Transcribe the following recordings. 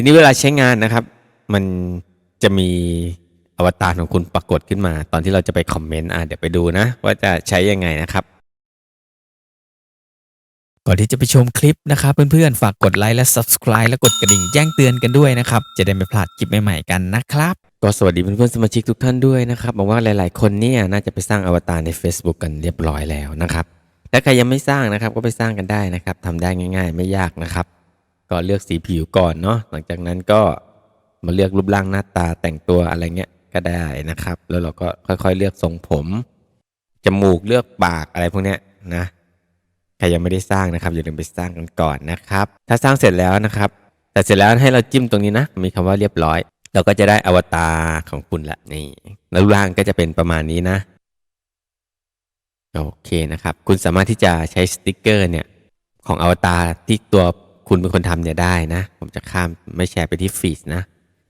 ทีนี้เวลาใช้งานนะครับ มันจะมีอวตารของคุณปรากฏขึ้นมา ตอนที่เราจะไปคอมเมนต์อะเดี๋ยวไปดูนะ ว่าจะใช้ยังไงนะครับ ก่อนที่จะไปชมคลิปนะครับ เพื่อนๆ ฝากกดไลค์และ Subscribe และกดกระดิ่งแจ้งเตือนกันด้วยนะครับ จะได้ไม่พลาดคลิปใหม่ๆกันนะครับ ก็สวัสดีเพื่อนๆสมาชิกทุกท่านด้วยนะครับบอกว่าหลายๆ คนเนี่ยน่าจะไปสร้างอวตารใน Facebook กันเรียบร้อยแล้วนะครับถ้าใครยังไม่สร้างนะครับก็ไปสร้างกันได้นะครับทำได้ง่าย ๆ ไม่ยากนะครับ ก็เลือกสีผิวก่อนเนาะหลังจากนั้นก็มาเลือกรูปร่างหน้าตาแต่งตัวอะไรเงี้ยก็ได้นะครับ แล้วเราก็ค่อยๆเลือกทรงผมจมูกเลือกปากอะไรพวกเนี้ยนะใครยังไม่ได้สร้างนะครับอย่าลืมไปสร้างกันก่อนนะครับ ถ้าสร้างเสร็จแล้วนะครับ แต่เสร็จแล้วให้เราจิ้มตรงนี้นะ มีคำว่าเรียบร้อย เราก็จะได้อวตารของคุณละนี่แล้วรูปร่างก็จะเป็นประมาณนี้นะโอเคนะครับ คุณสามารถที่จะใช้สติกเกอร์เนี่ยของอวตารที่ตัว คุณเป็นคนทำเนี่ยได้นะ ผมจะข้ามไม่แชร์ไปที่ฟีดนะ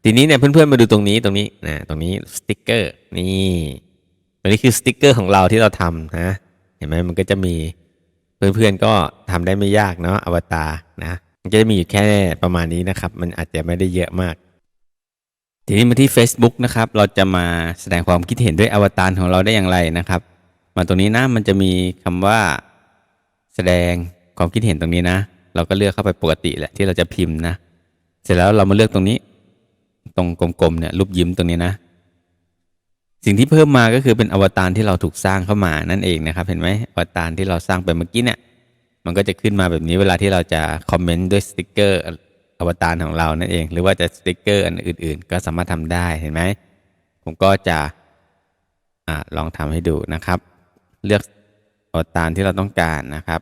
ทีนี้เนี่ยเพื่อนๆมาดูตรงนี้ตรงนี้นะตรงนี้สติกเกอร์นี่ตรงนี้คือสติกเกอร์ของเราที่เราทำนะเห็นไหมมันก็จะมีเพื่อนๆก็ทำได้ไม่ยากเนาะอวตารนะมันจะมีอยู่แค่ประมาณนี้นะครับ มันอาจจะไม่ได้เยอะมาก ทีนี้มาที่ Facebook นะครับ เราจะมาแสดงความคิดเห็นด้วยอวตารของเราได้อย่างไรนะครับ มาตรงนี้นะมันจะมีคำว่าแสดงความคิดเห็นตรงนี้นะ เราก็เลือกเข้าไปปกติแหละที่เราจะพิมพ์นะ เสร็จแล้วเรามาเลือกตรงนี้ ตรงกลมๆเนี่ยรูปยิ้มตรงนี้นะ สิ่งที่เพิ่มมาก็คือเป็นอวตารที่เราถูกสร้างเข้ามานั่นเองนะครับ เห็นไหมอวตารที่เราสร้างไปเมื่อกี้เนี่ย มันก็จะขึ้นมาแบบนี้เวลาที่เราจะคอมเมนต์ด้วยสติกเกอร์อวตารของเรานั่นเอง หรือว่าจะสติกเกอร์อันอื่น ๆ ก็สามารถทำได้เห็นไหมผมก็จะอลองทำให้ดูนะครับ เลือกอวตารที่เราต้องการนะครับ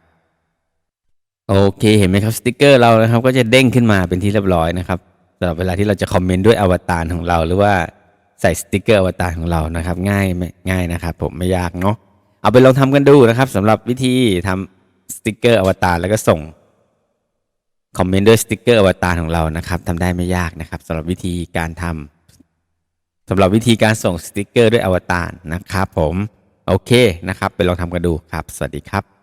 โอเคเห็นไหมครับสติกเกอร์เรานะครับก็จะเด้งขึ้นมาเป็นที่เรียบร้อยนะครับสำหรับเวลาที่เราจะคอมเมนต์ด้วยอวตารของเรา หรือว่าใส่สติกเกอร์อวตารของเรานะครับ ง่ายไม่ง่ายนะครับ ผมไม่ยากเนาะเอาไปลองทำกันดูนะครับสำหรับวิธีทำสติกเกอร์อวตารแล้วก็ส่งคอมเมนต์ด้วยสติกเกอร์อวตารของเรานะครับทำได้ไม่ยากนะครับสำหรับวิธีการทำสำหรับวิธีการส่งสติกเกอร์ด้วยอวตารนะครับ ผมโอเคนะครับ ไปลองทำกันดูครับ สวัสดีครับ